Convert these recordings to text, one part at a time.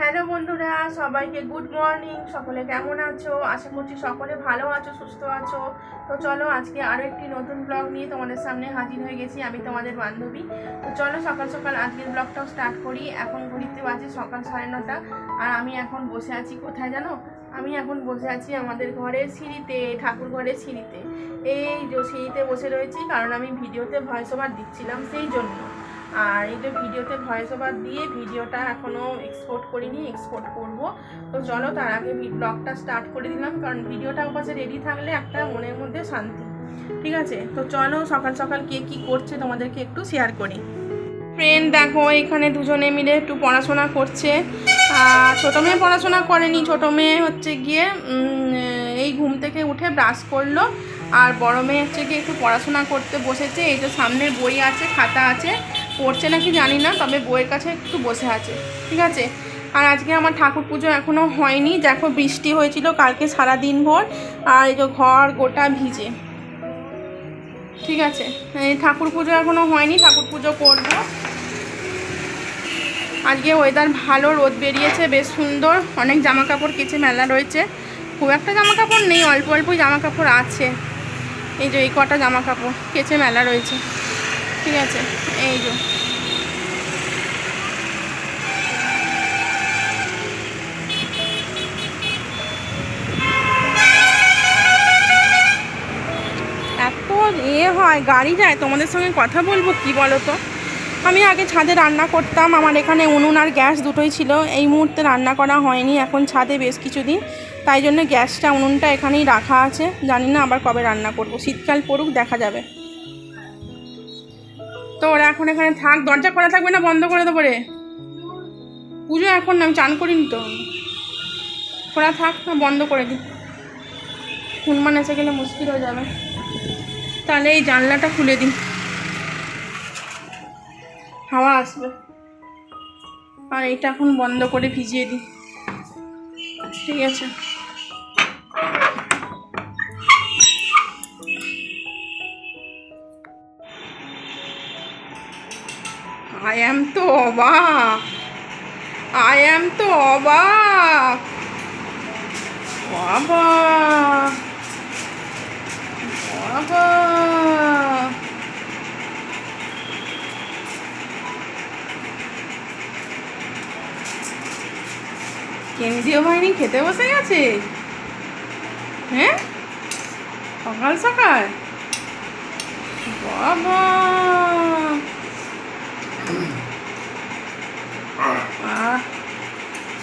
Hello বন্ধুরা, সবাইকে good morning. সকলে কেমন আছো? আশা করছি সকলে ভালো আছো, সুস্থ আছো। তো চলো আজকে আরও একটি নতুন ব্লগ নিয়ে তোমাদের সামনে হাজির হয়ে গেছি আমি তোমাদের বান্ধবী। তো চলো সকাল সকাল আজকের ব্লগটাও স্টার্ট করি। এখন ঘড়িতে বাজে সকাল সাড়ে নটা। আর আমি এখন বসে আছি কোথায় জানো? আমি এখন বসে আছি আমাদের ঘরের সিঁড়িতে, ঠাকুর ঘরের সিঁড়িতে। এই সিঁড়িতে বসে রয়েছি, কারণ আমি ভিডিওতে ভয়েস ওভার দিচ্ছিলাম সেই জন্য। আর এই যে ভিডিওতে ভয়েস ওভার দিয়ে ভিডিওটা এখনও এক্সপোর্ট করিনি এক্সপোর্ট করব। তো চলো তার আগে ব্লগটা স্টার্ট করে দিলাম, কারণ ভিডিওটা পাশে রেডি থাকলে একটা মনের মধ্যে শান্তি। ঠিক আছে? তো চলো সকাল সকাল কে কী করছে তোমাদেরকে একটু শেয়ার করি। ফ্রেন্ড দেখো, এখানে দুজনে মিলে একটু পড়াশোনা করছে। ছোটো মেয়ে পড়াশোনা করেনি, ছোটো মেয়ে হচ্ছে গিয়ে এই ঘুম থেকে উঠে ব্রাশ করল। আর বড় মেয়ে হচ্ছে গিয়ে একটু পড়াশোনা করতে বসেছে, এই যে সামনের বই আছে, খাতা আছে। পড়ছে নাকি জানি না, তবে বইয়ের কাছে একটু বসে আছে, ঠিক আছে? আর আজকে আমার ঠাকুর পুজো এখনও হয়নি। দেখো বৃষ্টি হয়েছিল কালকে সারা দিন ভোর, আর এই যে ঘর গোটা ভিজে, ঠিক আছে? এই ঠাকুর পুজো এখনও হয়নি, ঠাকুর পুজো করব। আজকে ওয়েদার ভালো, রোদ বেরিয়েছে, বেশ সুন্দর, অনেক জামা কাপড় কেচে মেলা রয়েছে। খুব একটা জামা কাপড় নেই, অল্প অল্পই জামা কাপড় আছে। এই যে এই কটা জামা কাপড় কেচে মেলা রয়েছে, ঠিক আছে? এই যে গাড়ি যায়? তোমাদের সঙ্গে কথা বলব কি বলো তো আমি আগে ছাদে রান্না করতাম, আমার এখানে উনুন আর গ্যাস দুটোই ছিল। এই মুহূর্তে রান্না করা হয়নি, এখন ছাদে বেশ কিছুদিন। তাই জন্য গ্যাসটা, উনুনটা এখানেই রাখা আছে। জানি না আবার কবে রান্না করব। শীতকাল পড়ুক, দেখা যাবে। তো ওরা এখন এখানে থাক, দরজা করা থাকবে না, বন্ধ করে দেবো রে? পুজো এখন না, আমি চান করিনি তো। খোলা থাক না, বন্ধ করে দিই। হনুমান এসে গেলে মুশকিল হয়ে যাবে। তাহলে এই জানলাটা খুলে দিন হাওয়া আসবে। আর এটা এখন বন্ধ করে ভিজিয়ে দিই। ঠিক আছে। আই এম তো অবাক। আই এম তো অবাক। বাবা। বাবা। কেন্দ্রীয় বাহিনী খেতে বসে গেছে। হ্যাঁ? সকাল সকাল। বাবা।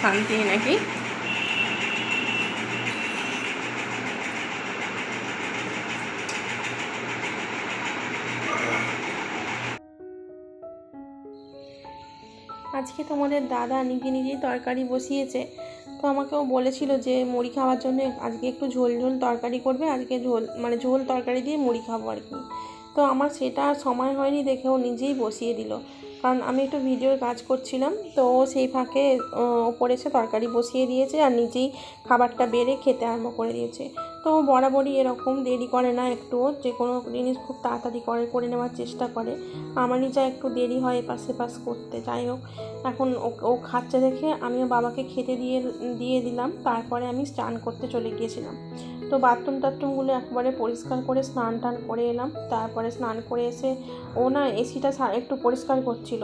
শান্তি নাকি? আজকে তোমাদের দাদা নিজে নিজেই তরকারি বসিয়েছে। তো আমাকেও বলেছিল যে, মুড়ি খাওয়ার জন্য আজকে একটু ঝোল ঝোল তরকারি করবে, আজকে ঝোল মানে ঝোল তরকারি দিয়ে মুড়ি খাব আর কি। তো আমার সেটা সময় হয়নি দেখে ও নিজেই বসিয়ে দিল। কারণ আমি একটু ভিডিওর কাজ করছিলাম, তো সেই ফাঁকে ওপরে এসে তরকারি বসিয়ে দিয়েছে আর নিজেই খাবারটা বেড়ে খেতে আরম্ভ করে দিয়েছে। তো বরাবরই এরকম দেরি করে না একটু, যে কোনো জিনিস খুব তাড়াতাড়ি করে করে নেওয়ার চেষ্টা করে। আমারই যা একটু দেরি হয় এপাশ সেপাশ করতে, যাই হোক। এখন ও খাচ্ছে দেখে, আমিও বাবাকে খেতে দিয়ে দিয়ে দিলাম, তারপরে আমি স্নান করতে চলে গিয়েছিলাম। তো বাথরুম টাথরুমগুলো একবারে পরিষ্কার করে স্নান টান করে এলাম। তারপরে স্নান করে এসে ও না এসিটা একটু পরিষ্কার করছিল,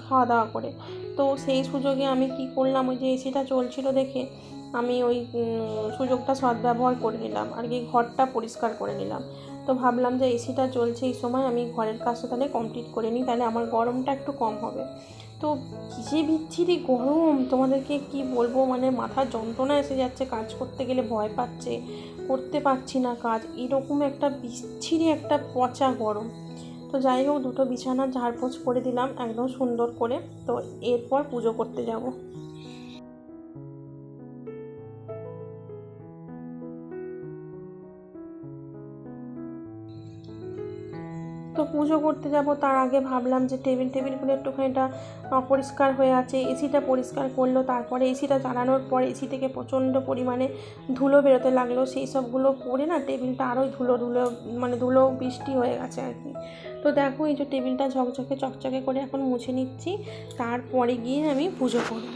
খাওয়া দাওয়া করে। তো সেই সুযোগে আমি কি করলাম, ওই যে এসিটা চলছিল দেখে আমি ওই সুযোগটা সদ্ব্যবহার করে নিলাম। আর কি ঘরটা পরিষ্কার করে নিলাম। তো ভাবলাম যে এসিটা চলছে এই সময়, আমি ঘরের কাজটা তাহলে কমপ্লিট করে নিই, তাহলে আমার গরমটা একটু কম হবে। তো যে বিচ্ছিরি গরম? তোমাদেরকে কি বলব? মানে মাথার যন্ত্রণা এসে যাচ্ছে, কাজ করতে গেলে ভয় পাচ্ছে, করতে পারছি না কাজ। এরকম একটা বিচ্ছিরি একটা পচা গরম। তো যাই হোক, দুটো বিছানা ঝাড়পোছ করে দিলাম, একদম সুন্দর করে। তো এরপর পুজো করতে যাব। পুজো করতে যাব, তার আগে ভাবলাম যে টেবিল টেবিলগুলো একটুখানিটা অপরিষ্কার হয়ে আছে, এসিটা পরিষ্কার করল, তারপরে এসিটা চালানোর পর এসি থেকে প্রচণ্ড পরিমাণে ধুলো বেরোতে লাগল, সেই সবগুলো পরে না টেবিলটা আরও ধুলো ধুলো মানে ধুলো বৃষ্টি হয়ে গেছে আর কি। তো দেখো এই যে টেবিলটা ঝকঝকে চকচকে করে এখন মুছে নিচ্ছি, তারপরে গিয়ে আমি পুজো করব।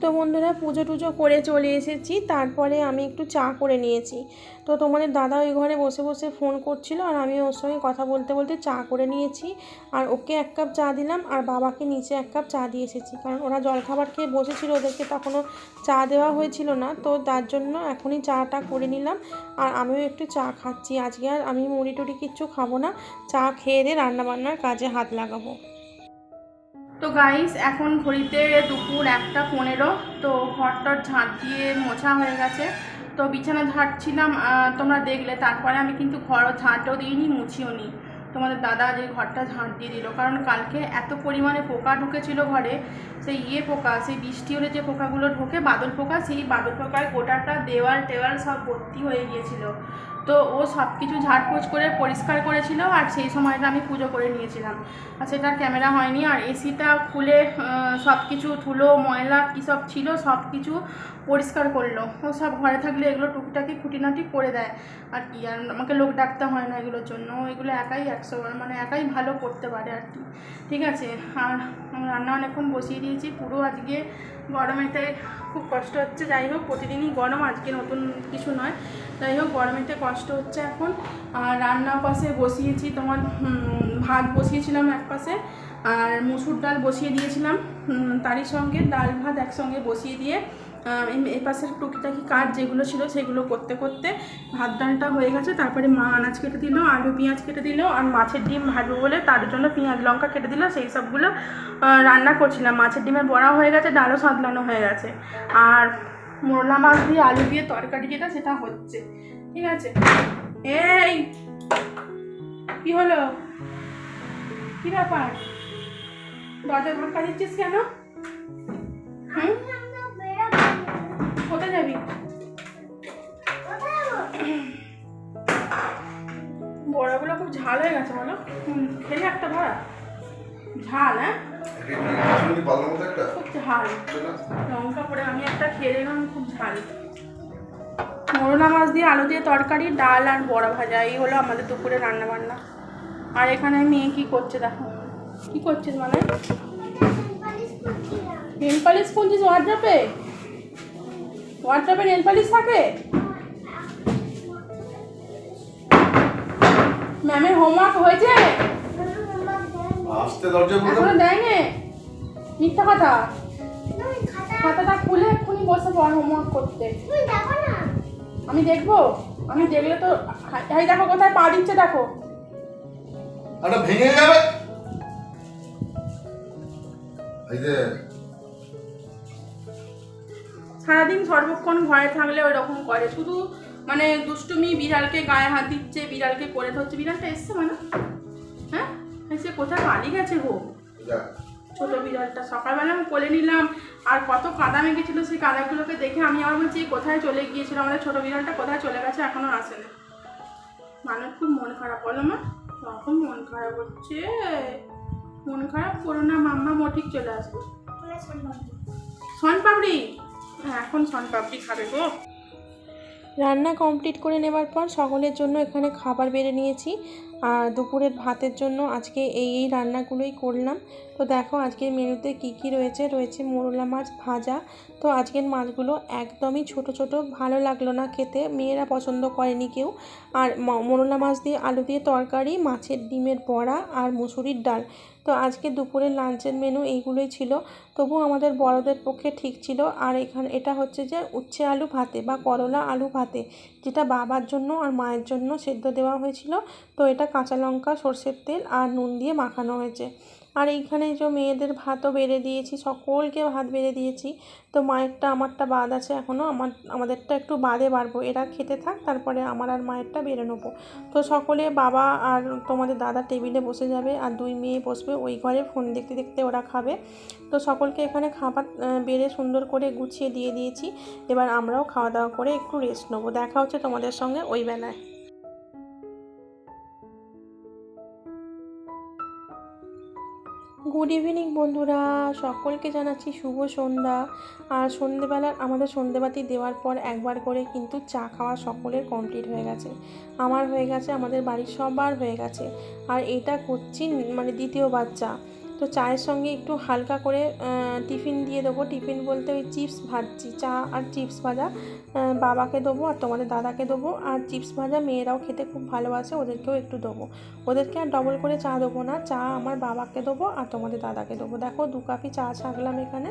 তো বন্ধুরা পুজো টুজো করে চলে এসেছি, তারপরে আমি একটু চা করে নিয়েছি। তো তোমাদের দাদা ওই ঘরে বসে বসে ফোন করছিল আর আমি ওর সঙ্গে কথা বলতে বলতে চা করে নিয়েছি। আর ওকে এক কাপ চা দিলাম আর বাবাকে নিচে এক কাপ চা দিয়ে এসেছি। কারণ ওরা জলখাবার খেয়ে বসেছিল, ওদেরকে তখনও চা দেওয়া হয়েছিল না। তো তার জন্য এখনই চাটা করে নিলাম আর আমিও একটু চা খাচ্ছি। আজকে আর আমি মুড়ি টুড়ি কিচ্ছু খাব না, চা খেয়ে দিয়ে রান্নাবান্নার কাজে হাত লাগাবো। তো গাইস এখন ঘড়িতে দুপুর একটা পনেরো তো ঘরটার ঝাঁট দিয়ে মোছা হয়ে গেছে। তো বিছানা ঝাড়ছিলাম আহ, তোমরা দেখলে তারপরে আমি কিন্তু ঘর ঝাঁটও দিইনি মুছিও নি। তোমাদের দাদা যে ঘরটা ঝাঁট দিয়ে দিল কারণ কালকে এত পরিমাণে পোকা ঢুকেছিল ঘরে সেই ইয়ে পোকা সেই বৃষ্টি হলে যে পোকাগুলো ঢোকে বাদল পোকা সেই বাদল পোকায় গোটাটা দেওয়াল টেওয়াল সব ভর্তি হয়ে গিয়েছিল। তো ও সব কিছু ঝাড়পোছ করে পরিষ্কার করেছিল আর সেই সময়টা আমি পুজো করে নিয়েছিলাম। আর সেটা ক্যামেরা হয়নি আর এসিটা খুলে সব কিছু ধুলো, ময়লা কী সব ছিল সব কিছু পরিষ্কার করল। ও সব ঘরে থাকলে এগুলো টুকিটাকি খুঁটিনাটি করে দেয়। আর কি, আর আমাকে লোক ডাকতে হয় না এগুলোর জন্য। এগুলো একাই একশো মানে একাই ভালো করতে পারে আর কি। ঠিক আছে, আর রান্না অনেকক্ষণ বসিয়ে দিয়েছি। পুরো আজকে গরমেতে খুব কষ্ট হচ্ছে। যাই হোক, প্রতিদিনই গরম, আজকে নতুন কিছু নয়। যাই হোক, গরমেতে কষ্ট হচ্ছে এখন। আর রান্না পাশে বসিয়েছি তোমার ভাত বসিয়েছিলাম এক পাশে, আর মুসুর ডাল বসিয়ে দিয়েছিলাম তারই সঙ্গে, ডাল ভাত একসঙ্গে বসিয়ে দিয়ে এই- পাশের টুকিটাকি কাজ যেগুলো ছিল সেগুলো করতে করতে ভাত ডালটা হয়ে গেছে, তারপরে মা আনাজ কেটে দিল, আলু, পেঁয়াজ কেটে দিল, আর মাছের ডিম ভাজবো বলে তার জন্য পেঁয়াজ, লঙ্কা কেটে দিল, সেই সবগুলো রান্না করছিলাম। মাছের ডিমের বড়া হয়ে গেছে, ডালও সাদলানো হয়ে গেছে। আর মোরলা মাছ দিয়ে আলু দিয়ে তরকারি যেটা, সেটা হচ্ছে। ঠিক আছে? এই, কি হলো? কি ব্যাপার? দরজা ধাক্কা দিচ্ছিস কেন? হুম? যাবি বড়াগুলো খুব ঝাল হয়ে গেছে বলো। হুম, খেলে একটা বড়া। ঝাল হ্যাঁ? খুব ঝাল। লঙ্কা পরে আমি একটা খেয়ে দেখলাম খুব ঝাল। মোরলা মাছ দিয়ে আলু দিয়ে তরকারি ডাল আর বড়া ভাজা এই হলো আমাদের দুপুরে রান্না বান্না আর এখানে মেয়ে কি করছে দেখো। কি করছিস মানে? নেল পালিশ খুলছিস ওয়ার্ড্রপে ওয়ার্ড্রপে নেল পালিশ থাকে? ম্যামের হোমওয়ার্ক হয়েছে? আসতে দরজা বন্ধ এখনও দেয়নি? মিথ্যা কথা? খাতাটা খুলে এক্ষুনি বসে পড় হোমওয়ার্ক করতে। আমি দেখব? আমি দেখলে তো এই দেখো কোথায়? পা দিচ্ছে দেখো। আরে ভেঙে যাবে এই যে সারাদিন সর্বক্ষণ ঘরে থাকলে ওই রকম করে। শুধু মানে দুষ্টুমি বিড়ালকে গায়ে হাত দিচ্ছে বিড়ালকে করে ধরছে। বিড়ালটা এসছে মানে? হ্যাঁ? সে কোথায় পালিয়ে গেছে গো? ছোট বিড়ালটা। সকালবেলা আমি কোলে নিলাম আর কত কাদা মেঘেছিল সেই কাদাগুলোকে দেখে আমি আবার বলছি কোথায় চলে গিয়েছিল? আমাদের ছোট বিড়ালটা কোথায় চলে গেছে? এখনও আসে না মানুষ খুব মন খারাপ। বলো মা তখন মন খারাপ হচ্ছে। মন খারাপ করো না মাম্মা মঠিক চলে আসবে। সনপাপড়ি। হ্যাঁ এখন সনপাপড়ি খাবে গো। রান্না কমপ্লিট করে নেবার পর সকলের জন্য এখানে খাবার বেড়ে নিয়েছি। আর দুপুরের ভাতের জন্য আজকে এই এই রান্নাগুলোই করলাম। তো দেখো আজকের মেনুতে কি কি রয়েছে? রয়েছে মোরলা মাছ ভাজা। তো আজকের মাছগুলো একদমই ছোট ছোট, ভালো লাগল না খেতে। মেয়েরা পছন্দ করেনি কেউ। আর মোরলা মাছ দিয়ে আলু দিয়ে তরকারি, মাছের ডিমের বড়া আর মুসুরির ডাল। তো আজকে দুপুরের লাঞ্চের মেনু এইগুলোই ছিল। তবু আমাদের বড়দের পক্ষে ঠিক ছিল। আর এখানে, এটা হচ্ছে যে উচ্ছে আলু ভাতে বা করলা আলু ভাতে, যেটা বাবার জন্য আর মায়ের জন্য সেদ্ধ দেওয়া হয়েছিল। তো এটা কাঁচা লঙ্কা, সর্ষের তেল আর নুন দিয়ে মাখানো হয়েছে। আর এইখানে যে মেয়েদের ভাতও বেড়ে দিয়েছি, সকলকে ভাত বেড়ে দিয়েছি। তো মায়েরটা, আমারটা বাদ আছে এখনও আমার, আমাদেরটা একটু বাদে বাড়বো। এরা খেতে থাক, তারপরে আমার আর মায়েরটা বেড়ে নেব। তো সকলে বাবা আর তোমাদের দাদা টেবিলে বসে যাবে আর দুই মেয়ে বসবে, ওই ঘরে ফোন দেখতে দেখতে ওরা খাবে। তো সকলকে এখানে খাবার বেড়ে সুন্দর করে গুছিয়ে দিয়ে দিয়েছি। এবার আমরাও খাওয়া দাওয়া করে একটু রেস্ট নেব। দেখা হচ্ছে তোমাদের সঙ্গে ওই বেলায়। গুড ইভিনিং বন্ধুরা। সকলকে জানাচ্ছি শুভ সন্ধ্যা। আর সন্ধেবেলার, আমাদের সন্ধেবাতি দেওয়ার পর একবার করে কিন্তু চা খাওয়া সকলের কমপ্লিট হয়ে গেছে। আমার হয়ে গেছে, আমাদের বাড়ির সবার হয়ে গেছে। আর এটা করছি মানে দ্বিতীয়বার চা। তো চায়ের সঙ্গে একটু হালকা করে টিফিন দিয়ে দেবো। টিফিন বলতে ওই চিপস ভাজছি, চা আর চিপস ভাজা। বাবাকে দেবো আর তোমাদের দাদাকে দেবো। আর চিপস ভাজা মেয়েরাও খেতে খুব ভালোবাসে, ওদেরকেও একটু দেবো। ওদেরকে আর ডবল করে চা দেবো না, চা আমার বাবাকে দেবো আর তোমাদের দাদাকে দেবো। দেখো, দু কাপি চা ছাকলাম এখানে।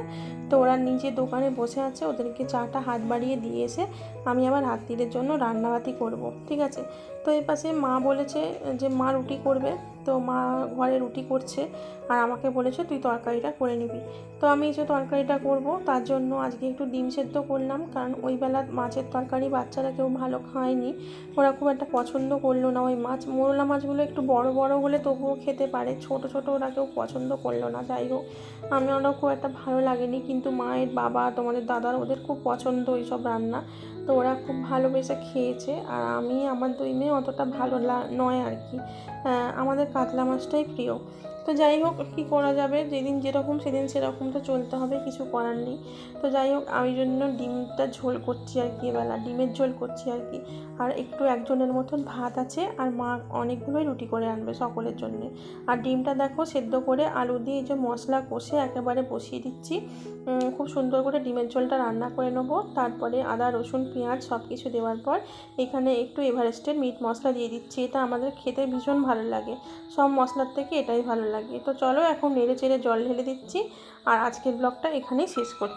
তো ওরা নিজে দোকানে বসে আছে, ওদেরকে চাটা হাত বাড়িয়ে দিয়ে এসে আমি আবার রাত্রিরের জন্য রান্নাবাতি করব, ঠিক আছে? তো এই পাশে মা বলেছে যে, মা রুটি করবে। তো মা ঘরে রুটি করছে আর আমাকে বলেছে, তুই তরকারিটা করে নিবি। তো আমি যে তরকারিটা করব, তার জন্য আজকে একটু ডিম সেদ্ধ করলাম, কারণ ওই বেলা মাছের তরকারি বাচ্চারা কেউ ভালো খায়নি। ওরা খুব একটা পছন্দ করল না। ওই মাছ, মোরলা মাছগুলো একটু বড় বড় হলে তবুও খেতে পারে, ছোট ছোট ওরা কেউ পছন্দ করল না। যাই হোক, আমি ওরা খুব একটা ভালো লাগেনি, কিন্তু মায়ের বাবা, তোমাদের দাদার ওদের খুব পছন্দ এইসব রান্না। তো ওরা খুব ভালোবেসে খেয়েছে, আর আমি, আমার দুই মেয়ে অতটা ভালো নয় আর কি। আমাদের কাতলা মাছটাই প্রিয়। তো যাই হোক, কী করা যাবে? যেদিন যেরকম, সেদিন সেরকম তো চলতে হবে, কিছু করার নেই। তো যাই হোক, আমি জন্য ডিমটা ঝোল করছি আর কি এবেলা ডিমের ঝোল করছি আর কি। আর একটু একজনের মতন ভাত আছে, আর মা অনেকগুলোই রুটি করে আনবে সকলের জন্যে। আর ডিমটা দেখো, সেদ্ধ করে আলু দিয়ে যে মশলা কষে একেবারে বসিয়ে দিচ্ছি। খুব সুন্দর করে ডিমের ঝোলটা রান্না করে নেব। তারপরে আদা, রসুন, পেঁয়াজ সব কিছু দেওয়ার পর এখানে একটু এভারেস্টের মিট মশলা দিয়ে দিচ্ছি। এটা আমাদের খেতে ভীষণ ভালো লাগে। সব মশলার থেকে এটাই ভালো লাগে তো চলো এখন নেড়ে চেড়ে জল ঢেলে দিচ্ছি আর আজকের ব্লগটা এখানেই শেষ করছি।